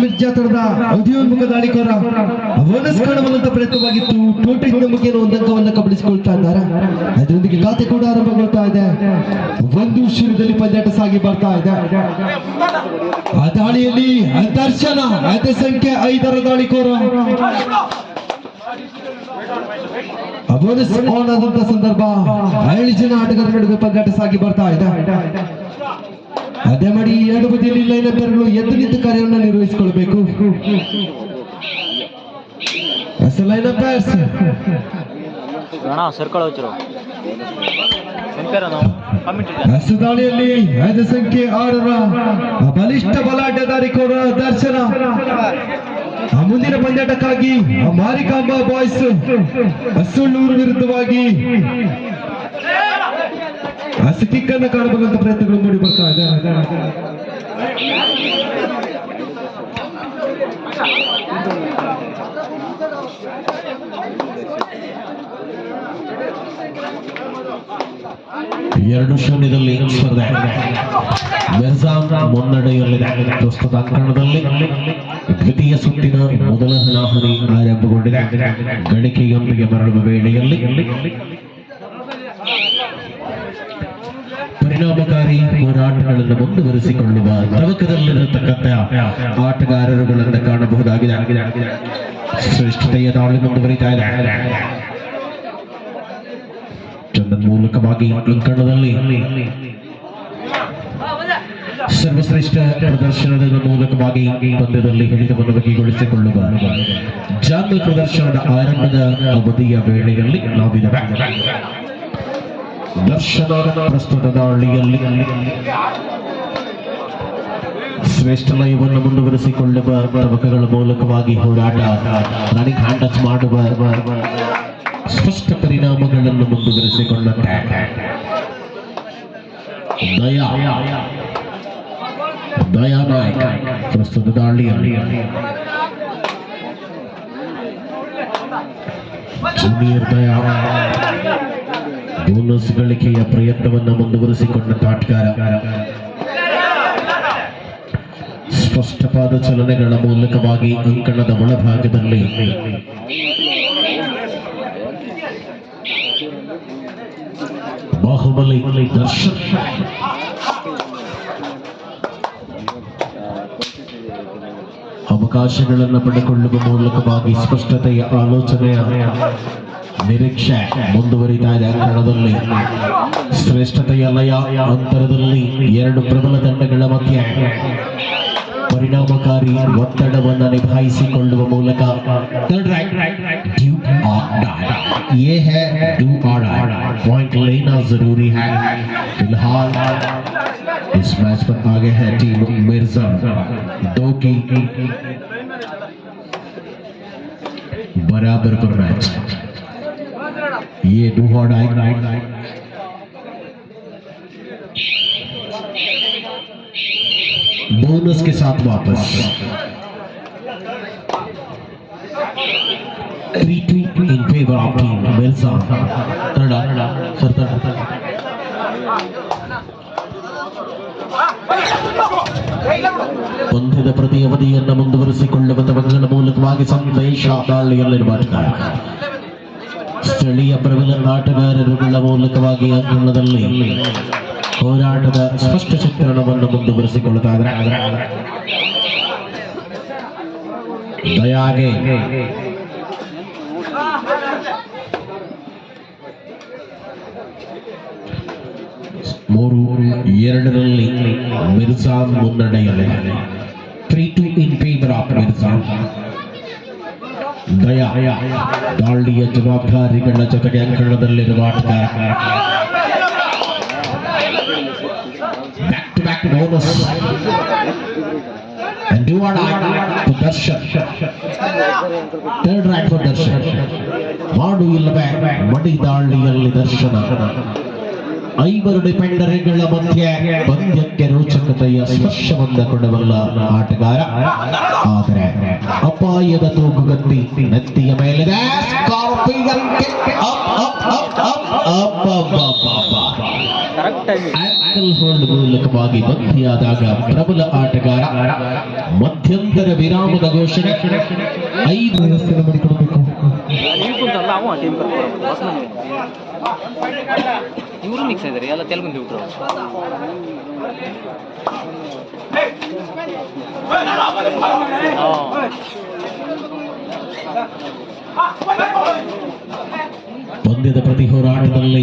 ಮಿರ್ಜಾತನದ ಔದ್ಯೋನ್ಮುಖ ದಾಳಿಕೋರ bonus ಕಾಣುವಂತ ಪ್ರಯತ್ನವಾಗಿತ್ತು. Total ನಮಗೇನು ಒಂದು ಅಂಕವನ್ನ ಕಬಳಿಸಿಕೊಳ್ತಾ ಇದ್ದಾರೆ. ಅದರೊಂದಿಗೆ ಖಾತೆ ಕೂಡ ಆರಂಭಗೊಳ್ತಾ ಇದೆ. ಒಂದು ಶಿರದಲ್ಲಿ ಪಂದ್ಯಾಟ ಸಾಗಿ ಬರ್ತಾ ಇದೆ. ಆ ದಾಳಿಯಲ್ಲಿ ದರ್ಶನ ಅದೇ ಸಂಖ್ಯೆ ಐದರ ದಾಳಿಕೋರ. ಬೋನಸ್ ಆನ್ ಸಂದರ್ಭ ಏಳು ಜನ ಆಟಗಾರರ ನಡುವೆ ಪಂದ್ಯಾಟ ಸಾಗಿ ಬರ್ತಾ ಇದೆ. ಅದೇ ಮಾಡಿ ಈ ಎರಡು ಬದಿಯಲ್ಲಿ ಲೈನ್ ಅಪ್ಪರ್ಗಳು ಎದ್ದು ನಿಂತು ಕಾರ್ಯವನ್ನು ನಿರ್ವಹಿಸಿಕೊಳ್ಬೇಕು. ಲೈನ್ ದಾಳಿಯಲ್ಲಿ ಐದು ಸಂಖ್ಯೆ ಆರರ ಬಲಿಷ್ಠ ಬಲಾಢ್ಯದಾರಿ ಕೋರ ದರ್ಶನ. ಮುಂದಿನ ಪಂದ್ಯಾಟಕ್ಕಾಗಿ ಮಾರಿಕಾಂಬಾ ಬಾಯ್ಸ್ ಹಸುಳ್ಳೂರು ವಿರುದ್ಧವಾಗಿ ಹಸು ಕಿಕ್ ಅನ್ನು ಕಾಣಬಲ್ಲಂತ ಪ್ರಯತ್ನಗಳು ಮೂಡಿ ಬರ್ತಾ ಇದೆ ಎರಡು ಶೂನ್ಯದಲ್ಲಿ ಸ್ಪರ್ಧೆ ಮಿರ್ಜಾಂ ಮುನ್ನಡೆಯಲ್ಲಿದೆ ಪ್ರಸ್ತುತ ಅಂಕಣದಲ್ಲಿ ದ್ವಿತೀಯ ಸುತ್ತಿನ ಮೊದಲ ಹಣಾಹಣಿ ಆರಂಭಗೊಂಡಿದೆ ಗಳಿಕೆಯೊಂದಿಗೆ ಮರಳುವ ವೇಳೆಯಲ್ಲಿ ಪರಿಣಾಮಕಾರಿ ಹೋರಾಟಗಳನ್ನು ಮುಂದುವರಿಸಿಕೊಳ್ಳುವ ತವಕದಲ್ಲಿರತಕ್ಕಂಥ ಆಟಗಾರರುಗಳನ್ನು ಕಾಣಬಹುದಾಗಿದೆ ಶ್ರೇಷ್ಠತೆಯ ದಾಳಿ ಮುಂದುವರಿತಾ ಇದೆ ಚಂದನ್ ಮೂಲಕವಾಗಿ ಅಂಕಣದಲ್ಲಿ ಸರ್ವಶ್ರೇಷ್ಠ ಪ್ರದರ್ಶನದ ಮೂಲಕವಾಗಿ ಪಂದ್ಯದಲ್ಲಿ ಹಿಡಿತವನ್ನು ಬಗೆಗೊಳಿಸಿಕೊಳ್ಳುವ ಜಾಂಬ ಪ್ರದರ್ಶನದ ಆರಂಭದ ಅವಧಿಯ ವೇಳೆಯಲ್ಲಿ ನಾವಿದ್ದೇವೆ ದರ್ಶನದ ಪ್ರಸ್ತುತ ದಾಳಿಯಲ್ಲಿ ಶ್ರೇಷ್ಠ ಲಯವನ್ನು ಮುಂದುವರಿಸಿಕೊಳ್ಳುವ ಪ್ರಮುಖಗಳ ಮೂಲಕವಾಗಿ ಹೋರಾಟ ನನಗೆ ಮಾಡುವ ಸ್ಪಷ್ಟ ಪರಿಣಾಮಗಳನ್ನು ಮುಂದುವರಿಸಿಕೊಳ್ಳುತ್ತೆ ದಯಾ ದಯಾ ನಾಯಕ ಪ್ರಸ್ತುತ ದಾಳಿಯಲ್ಲಿ ಜೂನಿಯರ್ ದಯಾ ಬೋನಸ್ ಗಳಿಕೆಯ ಪ್ರಯತ್ನವನ್ನು ಮುಂದುವರಿಸಿಕೊಂಡ ಆಟಗಾರ ಸ್ಪಷ್ಟವಾದ ಚಲನೆಗಳ ಮೂಲಕವಾಗಿ ಅಂಕಣದ ಒಳಭಾಗದಲ್ಲಿ ಬಾಹುಬಲಿ ದರ್ಶನ್. ಅವಕಾಶಗಳನ್ನು ಪಡೆದುಕೊಳ್ಳುವ ಮೂಲಕವಾಗಿ ಸ್ಪಷ್ಟತೆಯ ಆಲೋಚನೆಯ ನಿರೀಕ್ಷೆ ಮುಂದುವರಿತಾ ಇದೆ ಅಂಕಣದಲ್ಲಿ ಶ್ರೇಷ್ಠತೆಯ ಲಯ ಅಂತರದಲ್ಲಿ ಎರಡು ಪ್ರಬಲ ತಂಡಗಳ ಮಧ್ಯೆ ಪರಿಣಾಮಕಾರಿ ಒತ್ತಡವನ್ನು ನಿಭಾಯಿಸಿಕೊಳ್ಳುವ ಮೂಲಕ Do or die. ये है डू और पॉइंट लेना जरूरी है फिलहाल इस मैच पर आगे है टीम मिर्जा दो की बराबर पर मैच ये डू और डाई बोनस के साथ वापस retweet in favor of team Mirza. Third, sir, third. ಪಂದ್ಯದ ಪ್ರತಿ ಅವಧಿಯನ್ನು ಮುಂದುವರಿಸಿಕೊಳ್ಳುವ ತವಗಳ ಮೂಲಕವಾಗಿ ಸಂದೇಶ ದಾಳಿಯಲ್ಲಿರುವ ಆಟಗಾರ ಸ್ಥಳೀಯ ಪ್ರಬಲ ಆಟಗಾರರುಗಳ ಮೂಲಕವಾಗಿ ಅಂಗಣದಲ್ಲಿ ಹೋರಾಟದ ಸ್ಪಷ್ಟ ಚಿತ್ರಣವನ್ನು ಮುಂದುವರಿಸಿಕೊಳ್ಳುತ್ತಾ ಇದ್ದಾರೆ ದಯಾಗೆ. ಮೂರು ಎರಡರಲ್ಲಿ Mirza ಮುನ್ನಡೆಯಲ್ಲಿದೆ. Three two in favour of Mirza Daya ದಾಳಿಯ ಜವಾಬ್ದಾರಿಗಳ ಜೊತೆಗೆ ಅಂಕಣದಲ್ಲಿರುವ ಆಟಗಾರ back to for Darshan. Third right for Darshan. ಮಾಡು ಇಲ್ಲವೇ ಮಡಿ ದಾಳಿಯಲ್ಲಿ ದರ್ಶನ ಐವರು ಡಿಫೆಂಡರ್ಗಳ ಮಧ್ಯೆ ಪಂದ್ಯಕ್ಕೆ ರೋಚಕತೆಯ ಸ್ಪರ್ಶವನ್ನ ಕೊಡಬಲ್ಲ ಆಟಗಾರ. ಆದರೆ ಅಪಾಯದ ತೂಗುಗತ್ತಿ ನೆತ್ತಿಯ ಮೇಲಿದೆ. ಆಂಗಲ್ ಹೋಲ್ಡ್ ಮೂಲಕವಾಗಿ ಮಧ್ಯಾದಾಗ ಪ್ರಬಲ ಆಟಗಾರ ಮಧ್ಯಂತರ ವಿರಾಮದ ಘೋಷಣೆ ಐದು ವ್ಯವಸ್ಥೆ ಮಾಡಿಕೊಡಬೇಕು ಇವರು ಮಿಕ್ಸ್ ಇದ್ದಾರೆ ಎಲ್ಲ ತೆಲುಗು ಬಿಟ್ರು ಪಂದ್ಯದ ಪ್ರತಿ ಹೋರಾಟದಲ್ಲಿ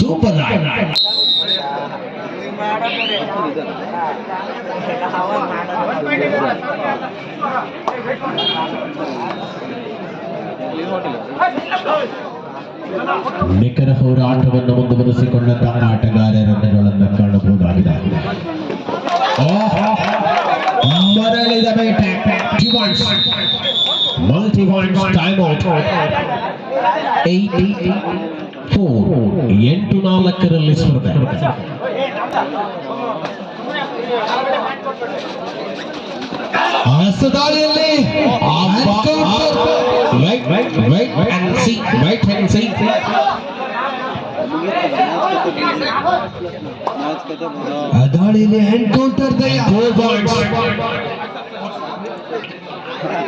सुपर राइट निखर हो आटव ಮೂರು ಎಂಟು ನಾಲ್ಕರಲ್ಲಿ ಸ್ಪರ್ಧೆ ಹಸ್ತದಾಳಿಯಲ್ಲಿ ರೈಟ್ ರೈಟ್ ರೈಟ್ ಹ್ಯಾಂಡ್ ಸಿ ರೈಟ್ ಹ್ಯಾಂಡ್ ಸಿ ಅದಾಳಿಯಲ್ಲಿ encounter Daya go boys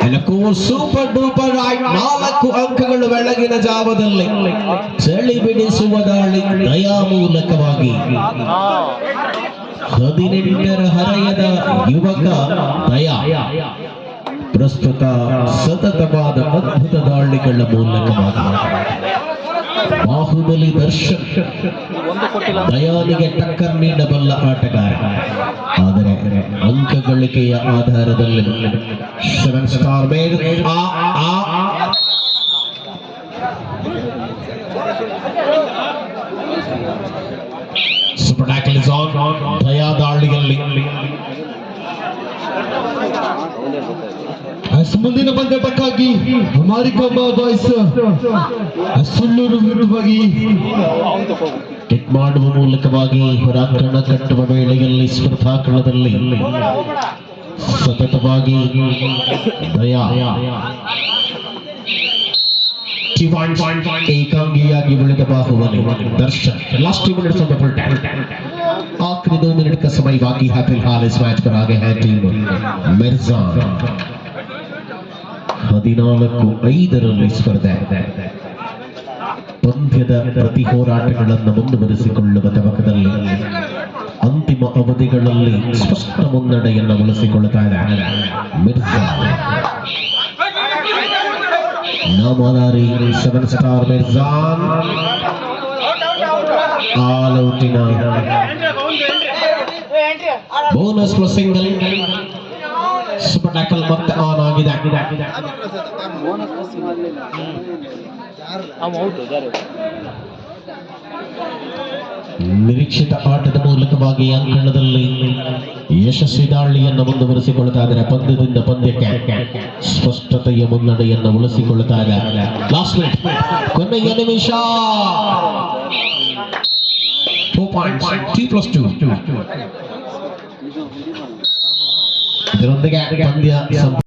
And super duper ನಾಲ್ಕು ಅಂಕಗಳು ಬೆಳಗಿನ ಜಾವದಲ್ಲಿ. ಚಳಿ ಬಿಡಿಸುವ ದಾಳಿ ದಯಾ ಮೂಲಕವಾಗಿ ಹದಿನೆಂಟರ ಹರೆಯದ ಯುವಕ ದಯಾ. ಪ್ರಸ್ತುತ ಸತತವಾದ ಅದ್ಭುತ ದಾಳಿಗಳ ಮೂಲಕವಾಗಿ ಬಾಹುಬಲಿ ದರ್ಶನ್. ದಯಾನಿಗೆ ಟಕ್ಕರ್ ನೀಡಬಲ್ಲ ಆಟಗಾರ. ಆದರೆ ಅಂಕ ಗಳಿಕೆಯ ಆಧಾರದಲ್ಲಿ ಸೆವೆನ್ ಸ್ಟಾರ್ ಆ ಆ ಆ. Super tackle is on Daya ದಾಳಿಯಲ್ಲಿ. ಅಸ್ ಮುಂದಿನ ಪಂದ್ಯಟಕ್ಕಾಗಿ ಮಾರಿಕೊಬ್ಬ ಬಾಯ್ಸ್ ಸುಳ್ಳೂರು ವಿರುದ್ಧವಾಗಿ ಕಿಟ್ ಮಾಡುವ ಮೂಲಕವಾಗಿ ಹೊರಾಂಗಣ ಕಟ್ಟುವ ವೇಳೆಯಲ್ಲಿ ಸ್ಪರ್ಧಾಕಣದಲ್ಲಿ ಸತತವಾಗಿ ದಯಾ ಏಕಾಂಗಿಯಾಗಿ ಉಳಿದ Bahubali Darshan last two minutes of the full time आखिरी दो मिनट का समय बाकी है फिलहाल इस मैच पर आगे है टीम मिर्जा ಹದಿನಾಲ್ಕು ಐದರಲ್ಲಿ ಸ್ಪರ್ಧೆ. ಪಂದ್ಯದ ಪ್ರತಿ ಹೋರಾಟಗಳನ್ನು ಮುಂದುವರಿಸಿಕೊಳ್ಳುವ ತವಕದಲ್ಲಿ ಅಂತಿಮ ಅವಧಿಗಳಲ್ಲಿ ಸ್ಪಷ್ಟ ಮುನ್ನಡೆಯನ್ನು ಉಳಿಸಿಕೊಳ್ಳುತ್ತಾರೆ ಮಿರ್ಜಾ. ನಾಮದಾರಿ ಸೆವೆನ್ ಸ್ಟಾರ್ ಮಿರ್ಜಾನ್ ಆಲೌಟಿನ ಬೋನಸ್ ಸಿಂಗಲ್ ಸೂಪರ್ ಟ್ಯಾಕಲ್ ಮತ್ತೆ ಆನ್ ಆಗಿದೆ ಅವ ಔಟು ಜಾರು ನಿರೀಕ್ಷಿತ ಆಟದ ಮೂಲಕವಾಗಿ ಅಂಕಣದಲ್ಲಿ ಯಶಸ್ವಿ ದಾಳಿಯನ್ನು ಮುಂದುವರಿಸಿಕೊಳ್ತಾ ಇದ್ದಾರೆ ಪಂದ್ಯದಿಂದ ಪಂದ್ಯಕ್ಕೆ ಸ್ಪಷ್ಟತೆಯ ಮುನ್ನಡೆಯನ್ನು ಉಳಿಸಿಕೊಳ್ತಾ ಇದ್ದಾರೆ ಲಾಸ್ಟ್ ಮಿನಿಟ್ ಕೊನೆಯ ನಿಮಿಷ two points two plus two പന്ത്യ